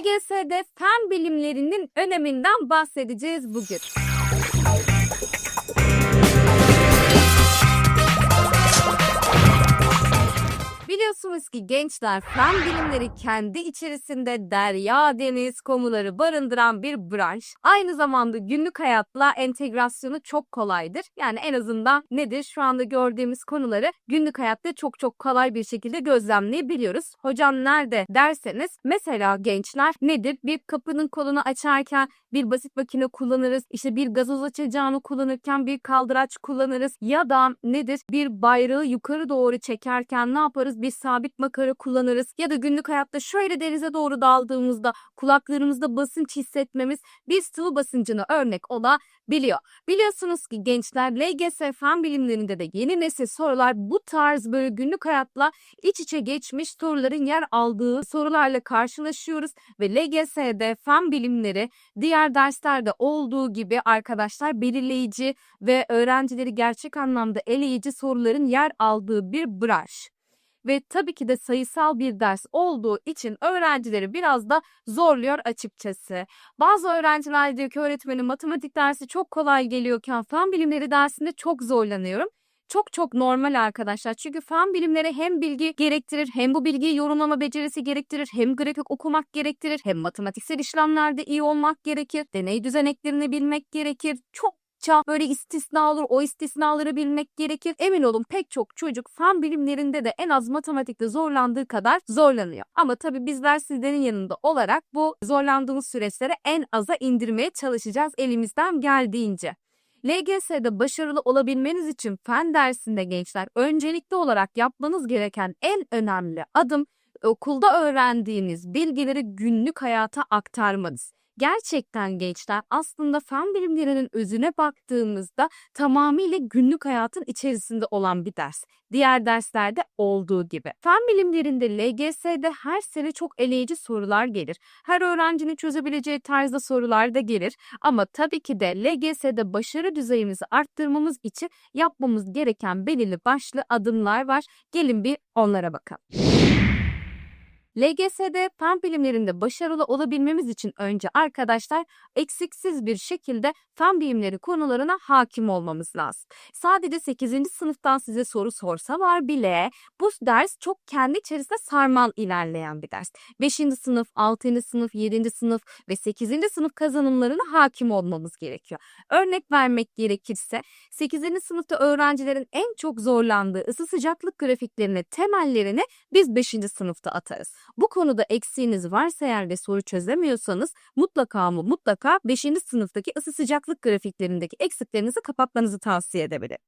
LGS'de fen bilimlerinin öneminden bahsedeceğiz bugün. Biliyorsunuz ki gençler fen bilimleri kendi içerisinde derya, deniz, konuları barındıran bir branş. Aynı zamanda günlük hayatla entegrasyonu çok kolaydır. Yani en azından nedir? Şu anda gördüğümüz konuları günlük hayatta çok çok kolay bir şekilde gözlemleyebiliyoruz. Hocam nerede derseniz mesela gençler nedir? Bir kapının kolunu açarken bir basit makine kullanırız. İşte bir gazoz açacağını kullanırken bir kaldıraç kullanırız. Ya da nedir? Bir bayrağı yukarı doğru çekerken ne yaparız? Bir sabit makara kullanırız. Ya da günlük hayatta şöyle denize doğru daldığımızda kulaklarımızda basınç hissetmemiz bir sıvı basıncına örnek olabiliyor. Biliyorsunuz ki gençler LGS fen bilimlerinde de yeni nesil sorular bu tarz böyle günlük hayatla iç içe geçmiş soruların yer aldığı sorularla karşılaşıyoruz ve LGS'de fen bilimleri diğer derslerde olduğu gibi arkadaşlar belirleyici ve öğrencileri gerçek anlamda eleyici soruların yer aldığı bir branş. Ve tabii ki de sayısal bir ders olduğu için öğrencileri biraz da zorluyor açıkçası. Bazı öğrenciler diyor ki öğretmenin matematik dersi çok kolay geliyorken fen bilimleri dersinde çok zorlanıyorum çok çok normal arkadaşlar. Çünkü fen bilimleri hem bilgi gerektirir, hem bu bilgiyi yorumlama becerisi gerektirir, hem grafik okumak gerektirir, hem matematiksel işlemlerde iyi olmak gerekir, deney düzeneklerini bilmek gerekir. Çok böyle istisna olur, o istisnaları bilmek gerekir. Emin olun pek çok çocuk fen bilimlerinde de en az matematikte zorlandığı kadar zorlanıyor. Ama tabii bizler sizlerin yanında olarak bu zorlandığımız süreçleri en aza indirmeye çalışacağız elimizden geldiğince. LGS'de başarılı olabilmeniz için fen dersinde gençler öncelikli olarak yapmanız gereken en önemli adım okulda öğrendiğiniz bilgileri günlük hayata aktarmanız. Gerçekten gençler aslında fen bilimlerinin özüne baktığımızda tamamıyla günlük hayatın içerisinde olan bir ders. Diğer derslerde olduğu gibi. Fen bilimlerinde LGS'de her sene çok eleyici sorular gelir. Her öğrencinin çözebileceği tarzda sorular da gelir. Ama tabii ki de LGS'de başarı düzeyimizi arttırmamız için yapmamız gereken belirli başlı adımlar var. Gelin bir onlara bakalım. LGS'de fen bilimlerinde başarılı olabilmemiz için önce arkadaşlar eksiksiz bir şekilde fen bilimleri konularına hakim olmamız lazım. Sadece 8. sınıftan size soru sorsalar bile bu ders çok kendi içerisinde sarmal ilerleyen bir ders. 5. sınıf, 6. sınıf, 7. sınıf ve 8. sınıf kazanımlarına hakim olmamız gerekiyor. Örnek vermek gerekirse 8. sınıfta öğrencilerin en çok zorlandığı ısı sıcaklık grafiklerini, temellerini biz 5. sınıfta atarız. Bu konuda eksiğiniz varsa eğer ve soru çözemiyorsanız mutlaka ama mutlaka 5. sınıftaki ısı sıcaklık grafiklerindeki eksiklerinizi kapatmanızı tavsiye edebilirim.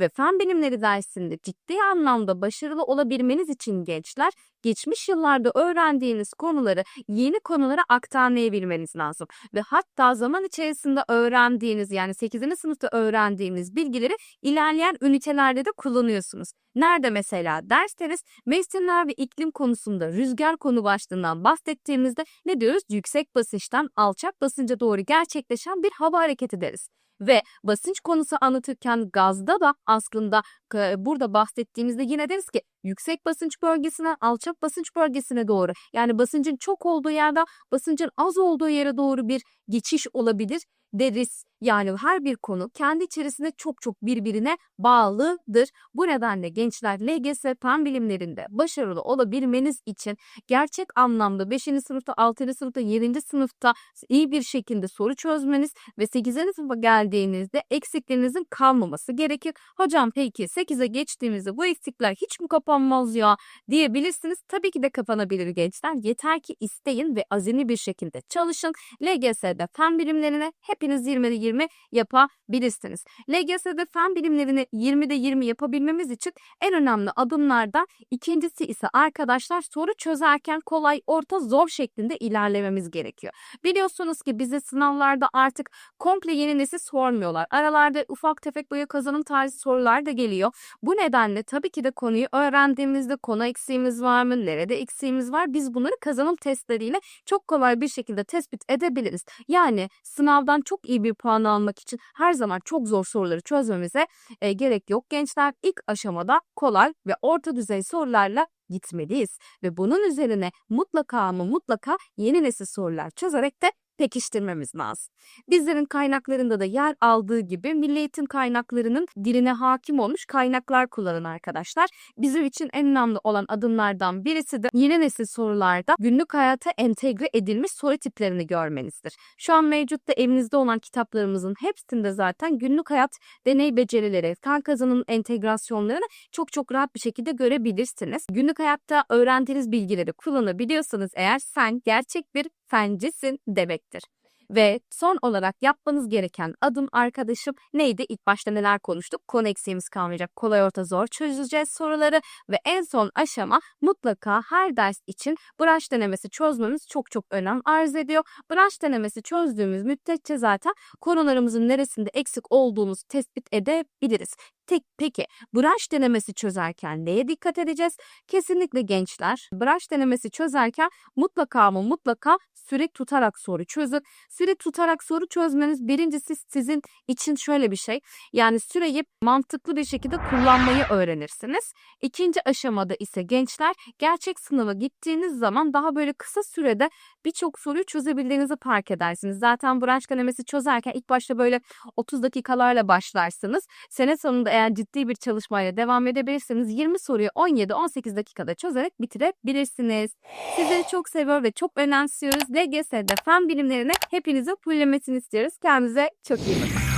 Ve fen bilimleri dersinde ciddi anlamda başarılı olabilmeniz için gençler geçmiş yıllarda öğrendiğiniz konuları yeni konulara aktarlayabilmeniz lazım. Ve hatta zaman içerisinde öğrendiğiniz yani 8. sınıfta öğrendiğiniz bilgileri ilerleyen ünitelerde de kullanıyorsunuz. Nerede mesela derseniz mevsimler ve iklim konusunda rüzgar konu başlığından bahsettiğimizde ne diyoruz? Yüksek basınçtan alçak basınca doğru gerçekleşen bir hava hareketi deriz. Ve basınç konusu anlatırken gazda da aslında burada bahsettiğimizde yine deriz ki yüksek basınç bölgesine, alçak basınç bölgesine doğru. Yani basıncın çok olduğu yerden basıncın az olduğu yere doğru bir geçiş olabilir deriz. Yani her bir konu kendi içerisinde çok çok birbirine bağlıdır. Bu nedenle gençler LGS fen bilimlerinde başarılı olabilmeniz için gerçek anlamda 5. sınıfta, 6. sınıfta, 7. sınıfta iyi bir şekilde soru çözmeniz ve 8. sınıfa geldiğinizde eksiklerinizin kalmaması gerekir. Hocam peki 8'e geçtiğimizde bu eksikler hiç mi kapanmaz ya diyebilirsiniz. Tabii ki de kapanabilir gençler. Yeter ki isteyin ve azimli bir şekilde çalışın. LGS'de fen bilimlerine hepiniz 20'de 20 yapabilirsiniz. LGS'de fen bilimlerini 20'de 20 yapabilmemiz için en önemli adımlardan ikincisi ise arkadaşlar soru çözerken kolay, orta, zor şeklinde ilerlememiz gerekiyor. Biliyorsunuz ki bize sınavlarda artık komple yeni nesil sormuyorlar. Aralarda ufak tefek böyle kazanım tarzı sorular da geliyor. Bu nedenle tabii ki de konuyu öğrendiğimizde konu eksiğimiz var mı, nerede eksiğimiz var biz bunları kazanım testleriyle çok kolay bir şekilde tespit edebiliriz. Yani sınavdan çok iyi bir puan almak için her zaman çok zor soruları çözmemize e, gerek yok. Gençler ilk aşamada kolay ve orta düzey sorularla gitmeliyiz ve bunun üzerine mutlaka ama mutlaka yeni nesil sorular çözerek de pekiştirmemiz lazım. Bizlerin kaynaklarında da yer aldığı gibi milli eğitim kaynaklarının diline hakim olmuş kaynaklar kullanın arkadaşlar. Bizim için en önemli olan adımlardan birisi de yeni nesil sorularda günlük hayata entegre edilmiş soru tiplerini görmenizdir. Şu an mevcutta evinizde olan kitaplarımızın hepsinde zaten günlük hayat deney becerileri, kan kazanın entegrasyonlarını çok çok rahat bir şekilde görebilirsiniz. Günlük hayatta öğrendiğiniz bilgileri kullanabiliyorsanız eğer sen gerçek bir fencisin demektir. Ve son olarak yapmanız gereken adım arkadaşım neydi? İlk başta neler konuştuk? Konu eksiğimiz kalmayacak. Kolay orta zor çözeceğiz soruları ve en son aşama mutlaka her ders için branş denemesi çözmemiz çok çok önem arz ediyor. Branş denemesi çözdüğümüz müddetçe zaten konularımızın neresinde eksik olduğumuzu tespit edebiliriz. Tek, peki branş denemesi çözerken neye dikkat edeceğiz? Kesinlikle gençler branş denemesi çözerken mutlaka ama mutlaka süre tutarak soru çözün. Süre tutarak soru çözmeniz birincisi sizin için şöyle bir şey. Yani süreyi mantıklı bir şekilde kullanmayı öğrenirsiniz. İkinci aşamada ise gençler gerçek sınava gittiğiniz zaman daha böyle kısa sürede birçok soruyu çözebildiğinizi fark edersiniz. Zaten branş denemesi çözerken ilk başta böyle 30 dakikalarla başlarsınız. Sene sonunda eğer ciddi bir çalışmayla devam edebilirseniz 20 soruyu 17-18 dakikada çözerek bitirebilirsiniz. Sizleri çok seviyor ve çok önemsiyoruz. LGS'de fen bilimlerini hepinizin fullemesini istiyoruz. Kendinize çok iyi bakın.